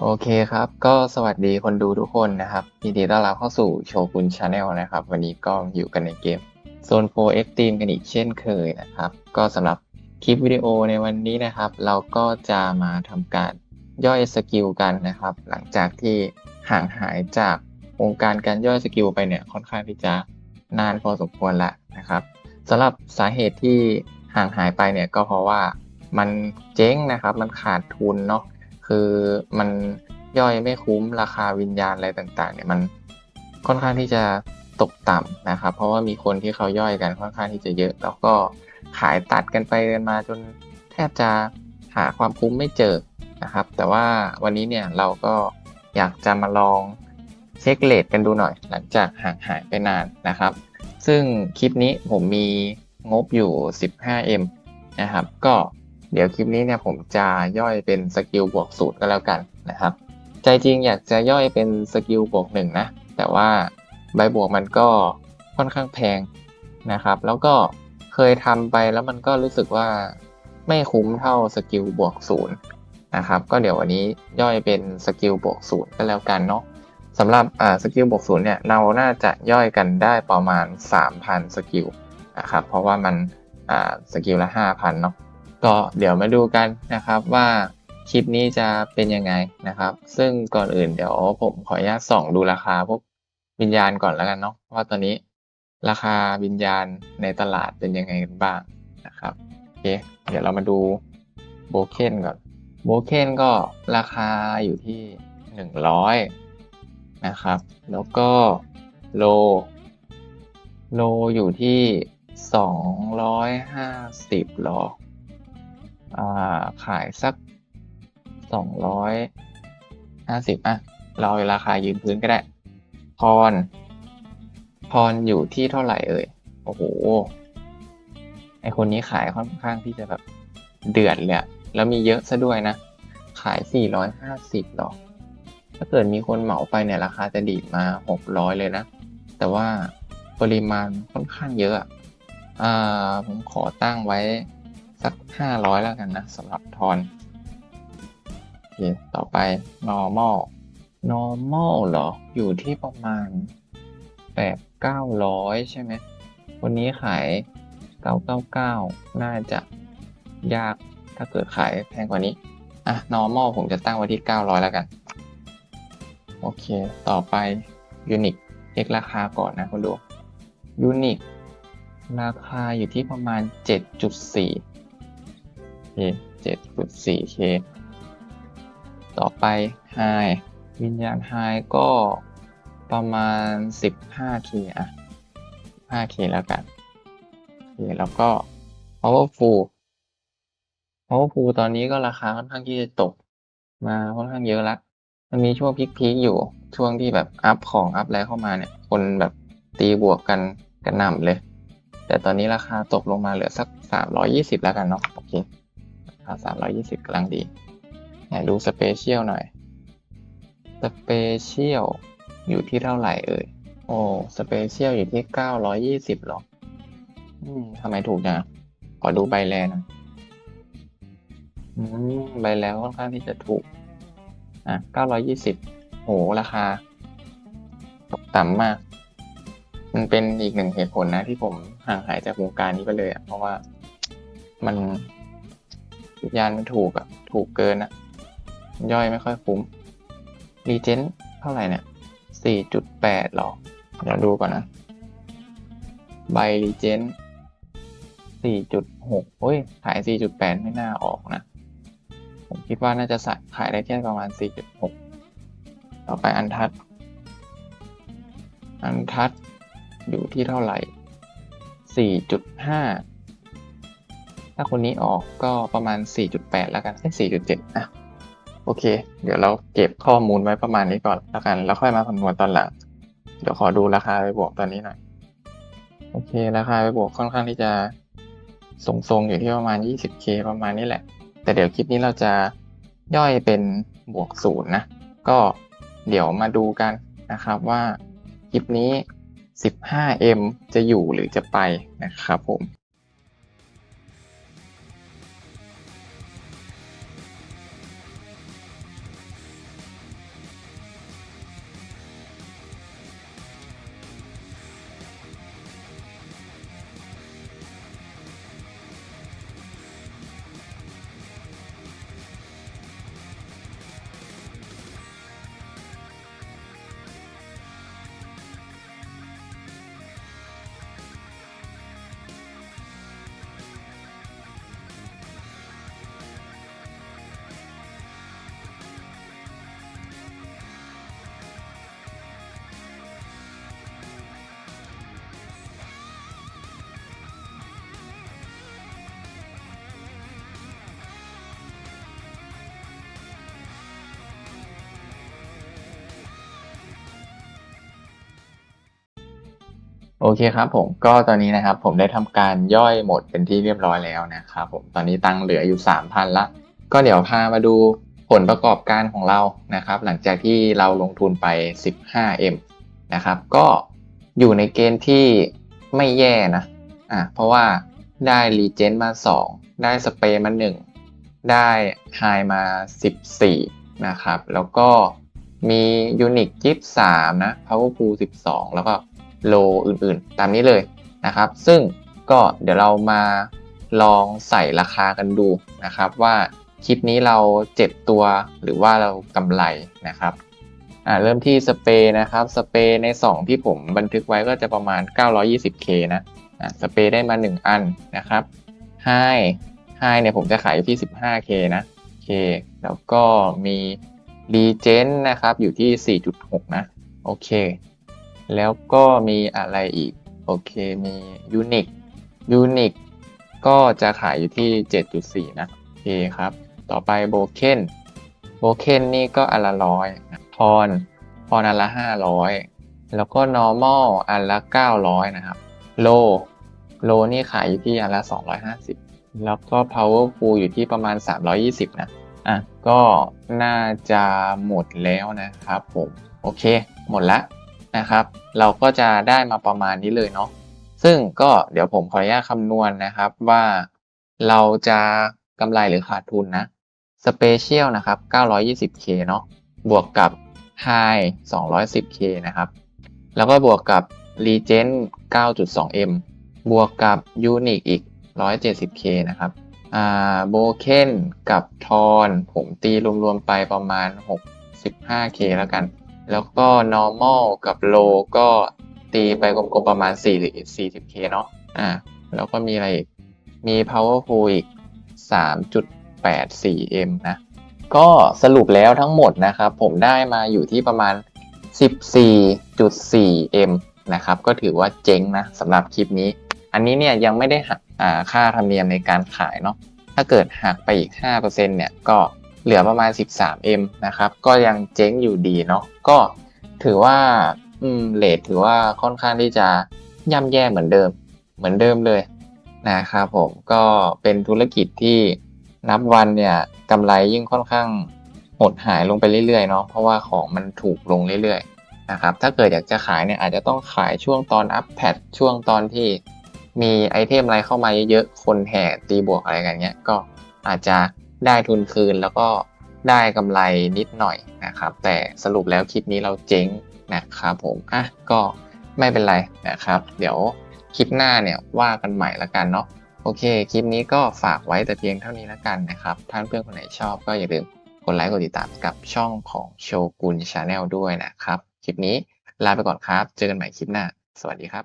โอเคครับ ก็สวัสดีคนดูทุกคนนะครับยินดีต้อนรับเข้าสู่โชกุนชาแนลนะครับ วันนี้ก็อยู่กันในเกมโซน4 Extreme กันอีกเช่นเคยนะครับ ก็สำหรับคลิปวิดีโอในวันนี้นะครับ เราก็จะมาทำการย่อยสกิลกันนะครับ หลังจากที่ห่างหายจากวงการการย่อยสกิลไปเนี่ยค่อนข้างที่จะนานพอสมควรล้วนะครับสำหรับสาเหตุที่ห่างหายไปเนี่ยก็เพราะว่ามันเจ๊งนะครับ มันขาดทุนเนาะ คือมันย่อยไม่คุ้มราคาวิญญาณอะไรต่างๆ เนี่ยมันค่อนข้างที่จะตกต่ำนะครับ เพราะว่ามีคนที่เขาย่อยกันค่อนข้างที่จะเยอะ แล้วก็ขายตัดกันไปกันมาจนแทบจะหาความคุ้มไม่เจอนะครับ แต่ว่าวันนี้เนี่ยเราก็อยากจะมาลองเช็คเลทกันดูหน่อย หลังจากห่างหายไปนานนะครับ ซึ่งคลิปนี้ผมมีงบอยู่ 15M นะครับ ก็ เดี๋ยวคลิปนี้เนี่ยผมจะย่อยเป็นสกิลบวกสูตรก็แล้วกันนะครับ ใจจริงอยากจะย่อยเป็นสกิลบวกหนึ่งนะ แต่ว่าใบบวกมันก็ค่อนข้างแพงนะครับ แล้วก็เคยทำไปแล้วมันก็รู้สึกว่าไม่คุ้มเท่าสกิลบวกศูนย์นะครับ ก็เดี๋ยววันนี้ย่อยเป็นสกิลบวกศูนย์ก็แล้วกันเนาะสำหรับอ่าสกิลบวกศูนย์เนี่ยเราน่าจะย่อยกันได้ประมาณ 3,000 สกิลนะครับ เพราะว่ามันอ่าสกิลละ 5,000 เนาะ ก็เดี๋ยวมาดูกันนะครับว่าคลิปนี้จะเป็นยังไงนะครับ ซึ่งก่อนอื่นเดี๋ยวผมขออนุญาตส่องดูราคาพวกวิญญาณก่อนแล้วกันเนาะว่าตอนนี้ราคาวิญญาณในตลาดเป็นยังไงกันบ้างนะครับโอเคเดี๋ยวเรามาดูโบเคนก่อนโบเคนก็ราคาอยู่ที่หนึ่งร้อยนะครับ แล้วก็โล โลอยู่ที่สองร้อยห้าสิบหรอ ขายสักสองร้อยห้าสิบอะ เราเอาราคายืนพื้นก็ได้ พร พรอยู่ที่เท่าไหร่เอ่ย โอ้โห ไอคนนี้ขายค่อนข้างที่จะแบบเดือดเลยแล้วมีเยอะซะด้วยนะ ขายสี่ร้อยห้าสิบหรอ ถ้าเกิดมีคนเหมาไปเนี่ยราคาจะดีดมาหกร้อยเลยนะ แต่ว่าปริมาณค่อนข้างเยอะอ่าผมขอตั้งไว้ สักห้าร้อยแล้วกันนะสำหรับทอนโอเคต่อไป normal normal เหรอ อยู่ที่ประมาณแปดเก้าร้อยใช่ไหม วันนี้ขายเก้าเก้าเก้าน่าจะยากถ้าเกิดขายแพงกว่านี้ อะ normal ผมจะตั้งไว้ที่เก้าร้อยแล้วกัน โอเค ต่อไป unique เช็คราคาก่อนนะคุณดู unique ราคาอยู่ที่ประมาณ 7.4 7.4 k ต่อไป High วิญญาณ High ก็ประมาณ15 k อะ15 k แล้วกันโอเคแล้วก็ Powerful Powerful ตอนนี้ก็ราคาค่อนข้างที่จะตกมาค่อนข้างเยอะละมันมีช่วงพีคๆอยู่ช่วงที่แบบอัพของอัพอะไรเข้ามาเนี่ย คนแบบตีบวกกันกระหน่ำเลย แต่ตอนนี้ราคาตกลงมาเหลือสัก 320 แล้วกันเนาะโอเค ราคา320กำลังดีไหนดูสเปเชียลหน่อยสเปเชียลอยู่ที่เท่าไหร่เอ่ย โอ้สเปเชียลอยู่ที่920หรอ อืมทำไมถูกจังขอดูใบแลน่อยอืมใบแล้วค่อนข้างที่จะถูก อะ920โห ราคา ตกต่ำมาก มันเป็นอีกหนึ่งเหตุผลนะที่ผมห่างหายจากวงการนี้ไปเลยอะเพราะว่ามัน ยานมันถูกอะถูกเกินอะย่อยไม่ค่อยคุ้มรีเจนเท่าไหร่เนี่ย4.8หรอ เดี๋ยวดูก่อนนะ ใบรีเจน4.6โอ้ย ขาย4.8ไม่น่าออกนะ ผมคิดว่าน่าจะขายได้แค่ประมาณ4.6ต่อไปอันทัด อันทัดอยู่ที่เท่าไหร่4.5ถ้าาคนนี้ออกก็ประมาณ 4.8 แล้วกัน4.7 อะ โอเค เดี๋ยวเราเก็บข้อมูลไว้ประมาณนี้ก่อนแล้วกัน แล้วค่อยมาคำนวณตอนหลัง เดี๋ยวขอดูราคาไปบวกตอนนี้หน่อย โอเค ราคาไปบวกค่อนข้างที่จะทรงๆอยู่ที่ประมาณ 20k ประมาณนี้แหละ แต่เดี๋ยวคลิปนี้เราจะย่อยเป็นบวกศูนย์นะ ก็เดี๋ยวมาดูกันนะครับว่าคลิปนี้ 15M จะอยู่หรือจะไปนะครับผม โอเคครับผมก็ตอนนี้นะครับผมได้ทำการย่อยหมดเป็นที่เรียบร้อยแล้วนะครับผมตอนนี้ตังค์เหลืออยู่ 3,000 ละ ก็เดี๋ยวพามาดูผลประกอบการของเรานะครับ หลังจากที่เราลงทุนไป 15M นะครับ ก็อยู่ในเกณฑ์ที่ไม่แย่นะอะเพราะว่าได้รีเจนมา 2 ได้สเปรย์มา 1 ได้ไฮมา 14 นะครับ แล้วก็มียูนิคยิบ3นะ Powerpool 12 แล้วก็ โลอื่นๆ ตามนี้เลยนะครับ ซึ่งก็เดี๋ยวเรามาลองใส่ราคากันดูนะครับ ว่าคลิปนี้เราเจ็บตัวหรือว่าเรากำไรนะครับอ่าเริ่มที่สเปย์นะครับสเปย์ใน 2 ที่ผมบันทึกไว้ก็จะประมาณ 920k นะอ่าสเปย์ได้มา 1 อันนะครับไฮไฮเนี่ยผมจะขายอยู่ที่ 15k นะเคแล้วก็มีรีเจนนะครับอยู่ที่ 4.6 นะ โอเค แล้วก็มีอะไรอีก โอเค มียูนิคยูนิคก็จะขายอยู่ที่ 7.4 นะ โอเคครับ ต่อไปโบเคนโบเคนนี่ก็อันละร้อยพรพรอันละ 500 แล้วก็ normal อันละ 900 นะครับ โล โลนี่ขายอยู่ที่อันละ 250 แล้วก็ powerful อยู่ที่ประมาณ 320 นะ อะ ก็น่าจะหมดแล้วนะครับผม โอเค หมดละ นะครับ เราก็จะได้มาประมาณนี้เลยเนาะซึ่งก็เดี๋ยวผมขออนุญาตคำนวณนะครับว่าเราจะกำไรหรือขาดทุนนะ Special นะครับ 920k เนาะบวกกับ High 210k นะครับ แล้วก็บวกกับ Regen 9.2m บวกกับ Unique อีก 170k นะครับอ่าโบเคนกับทอนผมตีรวมๆไปประมาณ 65k แล้วกัน แล้วก็ normal กับ low ก็ตีไปกลมๆประมาณ4 40k เนาะอ่าแล้วก็มีอะไรอีก มี powerful อีก 3.84m นะ ก็สรุปแล้วทั้งหมดนะครับ ผมได้มาอยู่ที่ประมาณ 14.4m นะครับ ก็ถือว่าเจ๊งนะสำหรับคลิปนี้ อันนี้เนี่ยยังไม่ได้หักค่าธรรมเนียมในการขายเนาะถ้าเกิดหักไปอีก 5%เนี่ยก็ เหลือประมาณ 13m นะครับ ก็ยังเจ๊งอยู่ดีเนาะ ก็ถือว่า อืมเลทถือว่าค่อนข้างที่จะย่ำแย่เหมือนเดิม เหมือนเดิมเลยนะครับผม ก็เป็นธุรกิจที่นับวันเนี่ยกำไรยิ่งค่อนข้างหดหายลงไปเรื่อยๆเนาะ เพราะว่าของมันถูกลงเรื่อยๆนะครับ ถ้าเกิดอยากจะขายเนี่ยอาจจะต้องขายช่วงตอนอัพแพดช่วงตอนที่มีไอเทมอะไรเข้ามาเยอะๆ คนแห่ตีบวกอะไรกันเงี้ย ก็อาจจะ ได้ทุนคืนแล้วก็ได้กำไรนิดหน่อยนะครับ แต่สรุปแล้วคลิปนี้เราเจ๊งนะครับผมอะก็ไม่เป็นไรนะครับ เดี๋ยวคลิปหน้าเนี่ยว่ากันใหม่ละกันเนาะโอเค คลิปนี้ก็ฝากไว้แต่เพียงเท่านี้ละกันนะครับถ้านเพื่อนคนไหนชอบก็อย่าลืมกดไลค์กดติดตามกับช่องของโชกุนชาแนลด้วยนะครับ คลิปนี้ลาไปก่อนครับ เจอกันใหม่คลิปหน้า สวัสดีครับ